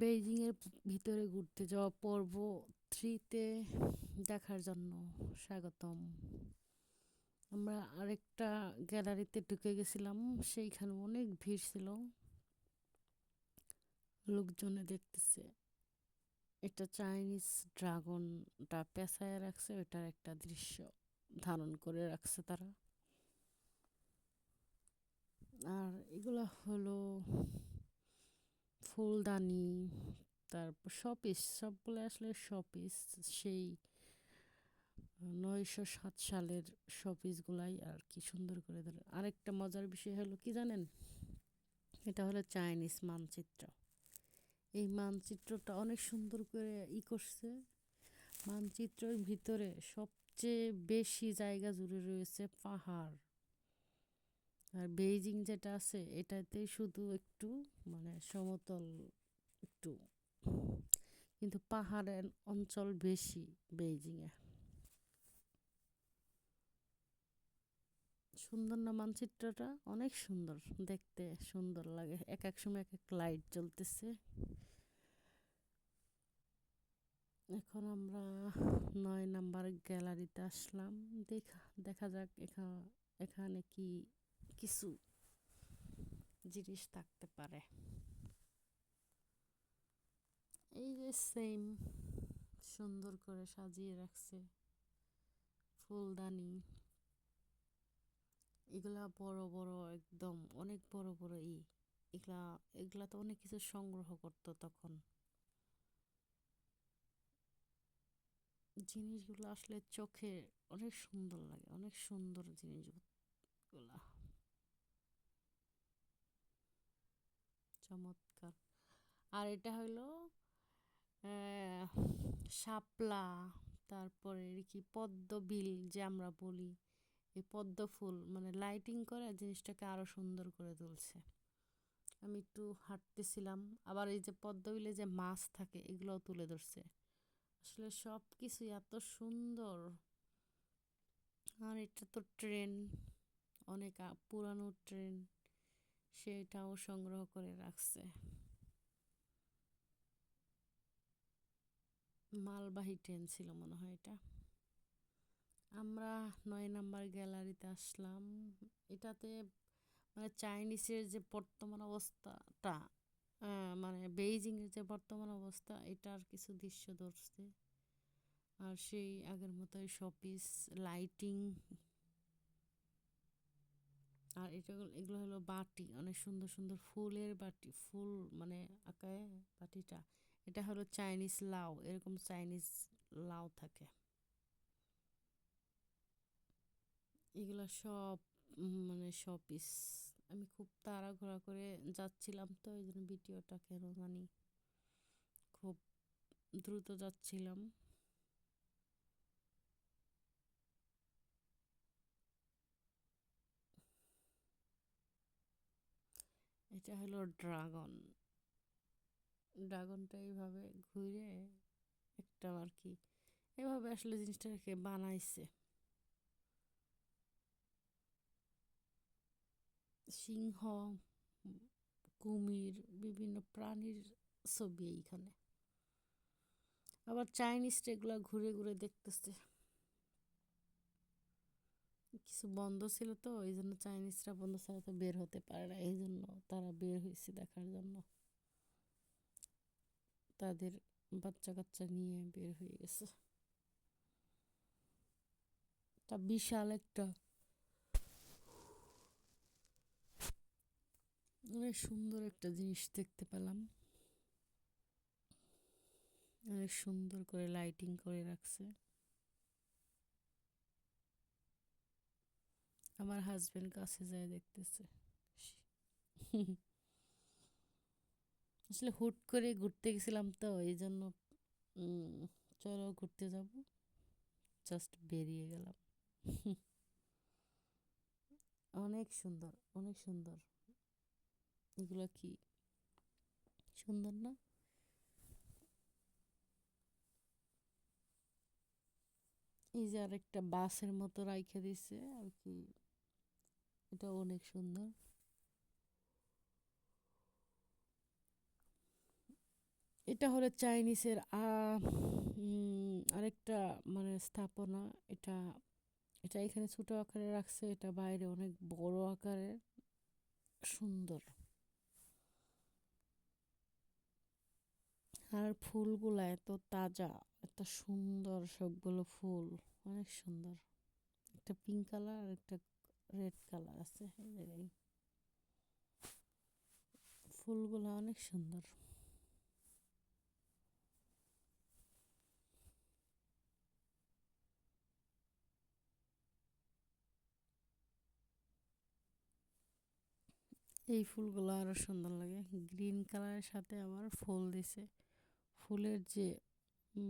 বেইজিংয়ের ভিতরে ঘুরতে যাওয়া পর্ব থ্রিতে দেখার জন্য স্বাগতম। আমরা আরেকটা গ্যালারিতে ঢুকে গেছিলাম, সেইখানে অনেক ভিড় ছিল। লোকজনে দেখতেছে এটা চাইনিজ ড্রাগনটা পেঁচায় রাখছে ওটার একটা দৃশ্য ধারণ করে রাখছে তারা। আর এগুলা হলো ফুলদানি, তারপর শপিস, সবগুলো আসলে শপিস। সেই নয়শো সাত সালের শপিসগুলাই আর কি সুন্দর করে ধরে। আরেকটা মজার বিষয় হলো কি জানেন? এটা হলো চাইনিজ মানচিত্র। এই মানচিত্রটা অনেক সুন্দর করে ই করছে। মানচিত্রের ভিতরে সবচেয়ে বেশি জায়গা জুড়ে রয়েছে পাহাড়। আর বেইজিং যেটা আছে, এটাতে শুধু একটু মানে সমতল একটু। কিন্তু পাহাড়ের অঞ্চল বেশি বেইজিংয়ে সুন্দর না মানচিত্রটা? অনেক সুন্দর। দেখতে সুন্দর লাগে। এক এক সময় এক এক লাইট জ্বলতেছে। এখন আমরা নয় নাম্বার গ্যালারিতে আসলাম। দেখা দেখা যাক এখানে কি কিছু জিনিস থাকতে পারে। এই যে সেম সুন্দর করে সাজিয়ে রাখছে ফুলদানি। এগুলা বড় বড় একদম, অনেক বড় বড় ই। এগুলা এগুলা তো অনেক কিছু সংগ্রহ করতো তখন। জিনিসগুলো আসলে চোখে অনেক সুন্দর লাগে, অনেক সুন্দর জিনিসগুলা। চমৎকার। আর এটা হলো শাপলা, তারপরে কি পদ্ম বিল যে আমরা বলি এই পদ্ম ফুল মানে লাইটিং করে জিনিসটাকে আরও সুন্দর করে তুলছে। আমি একটু হাঁটতেছিলাম, আবার এই যে পদ্ম বিলে যে মাছ থাকে, এগুলোও তুলে ধরছে। আসলে সব কিছুই এত সুন্দর। আর এটা তো ট্রেন অনেক পুরানো ট্রেন সেটাও সংগ্রহ করে রাখছে। মালবাহী ট্রেন ছিল মনে হয় এটা। আমরা নয় নাম্বার গ্যালারিতে আসলাম। এটাতে মানে চাইনিজের যে বর্তমান অবস্থাটা মানে বেইজিংয়ের যে বর্তমান অবস্থা, এটার কিছু দৃশ্য ধরছে। আর সেই আগের মতোই শপিস, লাইটিং আর এটা এগুলো হলো বাটি, অনেক সুন্দর সুন্দর ফুলের বাটি, ফুল মানে আঁকায় বাটিটা। এটা হলো চাইনিজ লাউ, এরকম চাইনিজ লাউ থাকে। এগুলো সব মানে শপিস আমি খুব তাড়াঘোড়া করে যাচ্ছিলাম তো, এই জন্য ভিডিওটা কেন জানি খুব দ্রুত যাচ্ছিলাম। এটা হলো ড্রাগন। ড্রাগনটা এইভাবে ঘুরে একটা আর কি, এভাবে আসলে জিনিসটাকে বানাইছে। সিংহ, কুমির, বিভিন্ন প্রাণীর ছবি এইখানে। আবার চাইনিজটা এগুলো ঘুরে ঘুরে দেখতেছে। কিছু বন্ধ ছিল তো এই জন্য চাইনিজরা বন্ধ ছাড়া তো বের হতে পারে না এই জন্য তারা বের হয়েছে দেখার জন্য। তাদের বাচ্চা কাচ্চা নিয়ে বের হয়ে গেছে। তা বিশাল একটা অনেক সুন্দর একটা জিনিস দেখতে পেলাম। অনেক সুন্দর করে লাইটিং করে রাখছে। আমার হাজবেন্ড কাছে যায় দেখতেছে। আসলে হুট করে ঘুরতে গেছিলাম তো, এই জন্য চলো ঘুরতে যাব। জাস্ট বেরিয়ে গেলাম। অনেক সুন্দর অনেক সুন্দর। এগুলো কি? সুন্দর না? এই যে আরেকটা বাসের মতো রাইখে দিছে, আর কি। এটা অনেক সুন্দর। এটা হলো চাইনিজের আরেকটা মানে স্থাপনা। এটা এটা এখানে ছোট আকারে রাখছে, এটা বাইরে অনেক বড় আকারের সুন্দর। আর ফুলগুলা এত তাজা, এত সুন্দর সবগুলো ফুল, অনেক সুন্দর। একটা পিঙ্ক কালার আর একটা রেড কালার আছে, এই ফুলগুলো অনেক সুন্দর। এই ফুলগুলো আরও সুন্দর লাগে। গ্রিন কালারের সাথে আবার ফুল দিছে। ফুলের যে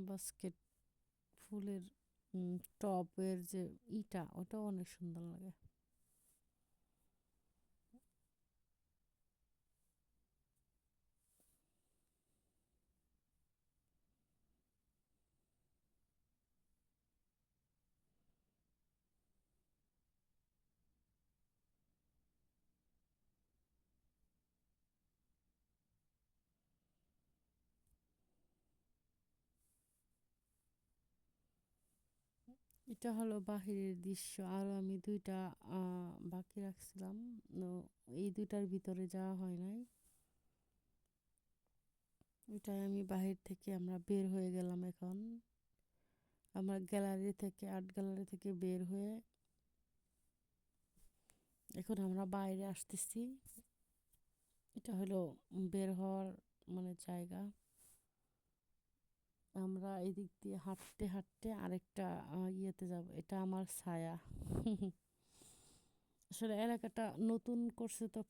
বাস্কেট, ফুলের টবের যে ইটা, ওটাও অনেক সুন্দর লাগে। এটা হলো বাহিরের দৃশ্য। আরও আমি দুইটা বাকি রাখছিলাম। এই দুইটার ভিতরে যাওয়া হয় নাই। এটাই আমি বাহির থেকে আমরা বের হয়ে গেলাম এখন। আমার গ্যালারি থেকে, আর্ট গ্যালারি থেকে বের হয়ে এখন আমরা বাইরে আসতেছি। এটা হলো বের হওয়ার মানে জায়গা। আমরা এদিক দিয়ে হাঁটতে হাঁটতে আরেকটা ইয়েতে যাব। এটা আমার ছায়া। আসলে এলাকাটা নতুন করছে তো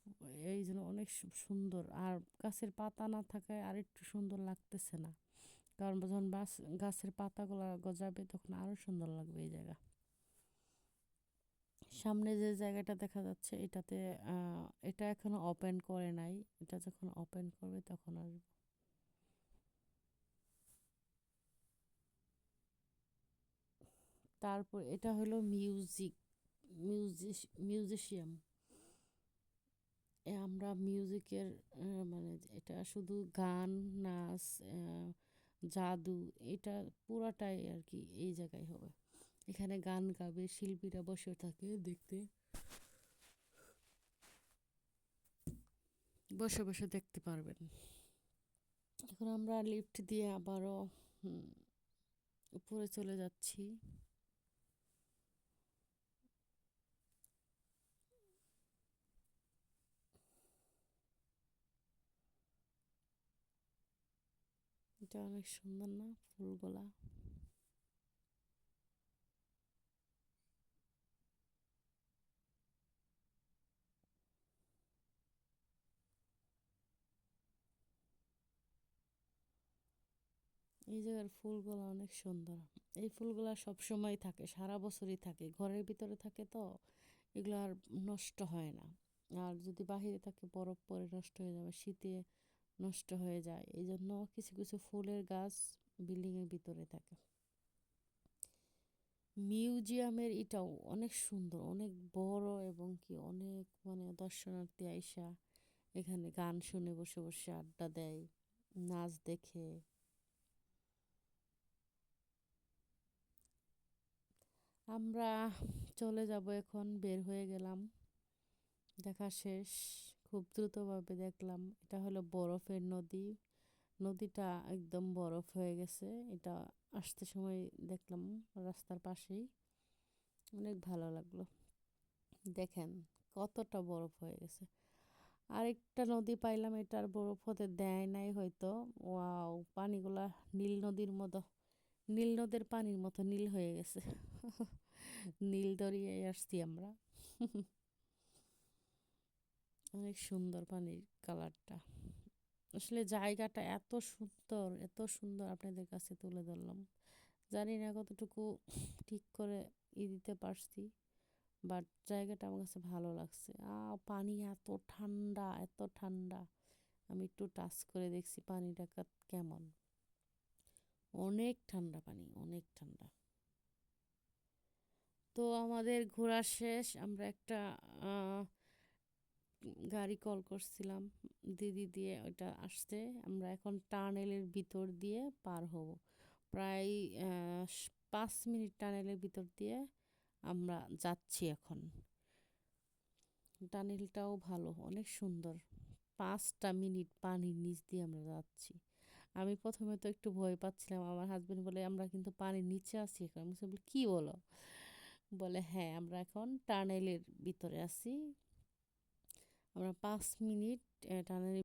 এই জন্য অনেক সুন্দর। আর গাছের পাতা না থাকায় আর একটু সুন্দর লাগতেছে না। কারণ যখন বাস, গাছের পাতাগুলো গজাবে তখন আরও সুন্দর লাগবে এই জায়গা। সামনে যে জায়গাটা দেখা যাচ্ছে এটাতে এটা এখনও ওপেন করে নাই। এটা যখন ওপেন করবে তখন আসব। তারপর এটা হলো মিউজিক মিউজিক মিউজিশিয়াম আমরা মিউজিকের মানে এটা শুধু গান, নাচ জাদু, এটা পুরাটাই আর কি এই জায়গায় হবে। এখানে গান গাবে, শিল্পীরা বসে থাকে দেখতে। বসে বসে দেখতে পারবেন। এখন আমরা লিফট দিয়ে আবারও উপরে চলে যাচ্ছি। এটা অনেক সুন্দর না ফুলগুলা এই জায়গার ফুলগুলো অনেক সুন্দর এই ফুলগুলা সব সময় থাকে সারা বছরই থাকে ঘরের ভিতরে থাকে তো এগুলো আর নষ্ট হয় না আর যদি বাহিরে থাকে বরফ পরে নষ্ট হয়ে যাবে শীতে নষ্ট হয়ে যায়। এই জন্য কিছু কিছু ফুলের গাছ বিল্ডিংয়ের ভিতরে থাকে। মিউজিয়ামের এটাও অনেক সুন্দর, অনেক বড় এবং কি অনেক মানে দর্শনার্থী আইসা এখানে গান শুনে বসে বসে আড্ডা দেয়, নাচ দেখে। আমরা চলে যাব এখন, বের হয়ে গেলাম। দেখা শেষ। খুব দ্রুতভাবে দেখলাম, এটা হলো বরফের নদী। নদীটা একদম বরফ হয়ে গেছে, এটা আসতে সময় দেখলাম রাস্তার পাশেই। অনেক ভালো লাগল। দেখেন কতটা বরফ হয়ে গেছে। আরেকটা নদী পাইলাম এটার বরফ হতে দেয় নাই হয়তো। ওয়াও, পানিগুলা নীল নদীর মতো, নীল নদের পানির মতো নীল হয়ে গেছে। নীল দরিয়ায় আসছি আমরা। অনেক সুন্দর পানির কালারটা। আসলে জায়গাটা এত সুন্দর এত সুন্দর আপনাদের কাছে তুলে ধরলাম। জানি না কতটুকু ঠিক করে ই দিতে পারছি, বাট জায়গাটা আমার কাছে ভালো লাগছে। পানি এত ঠান্ডা এত ঠান্ডা। আমি একটু টাচ করে দেখছি পানিটা কেমন। অনেক ঠান্ডা পানি, অনেক ঠান্ডা। তো আমাদের ঘোরা শেষ, আমরা একটা গাড়ি কল করছিলাম দিদি দিয়ে ওইটা আসছে আমরা এখন টানেলের ভিতর দিয়ে পার হব। প্রায় পাঁচ মিনিট টানেলের ভিতর দিয়ে আমরা যাচ্ছি এখন। টানেলটাও ভালো অনেক সুন্দর। পাঁচটা মিনিট পানির নিচ দিয়ে আমরা যাচ্ছি। আমি প্রথমে তো একটু ভয় পাচ্ছিলাম আমার হাজবেন্ড বলে আমরা কিন্তু পানির নিচে আছি এখন। আমি বলছি, কি বলো? বলে হ্যাঁ আমরা এখন টানেলের ভিতরে আছি। আমরা পাঁচ মিনিট টানেলের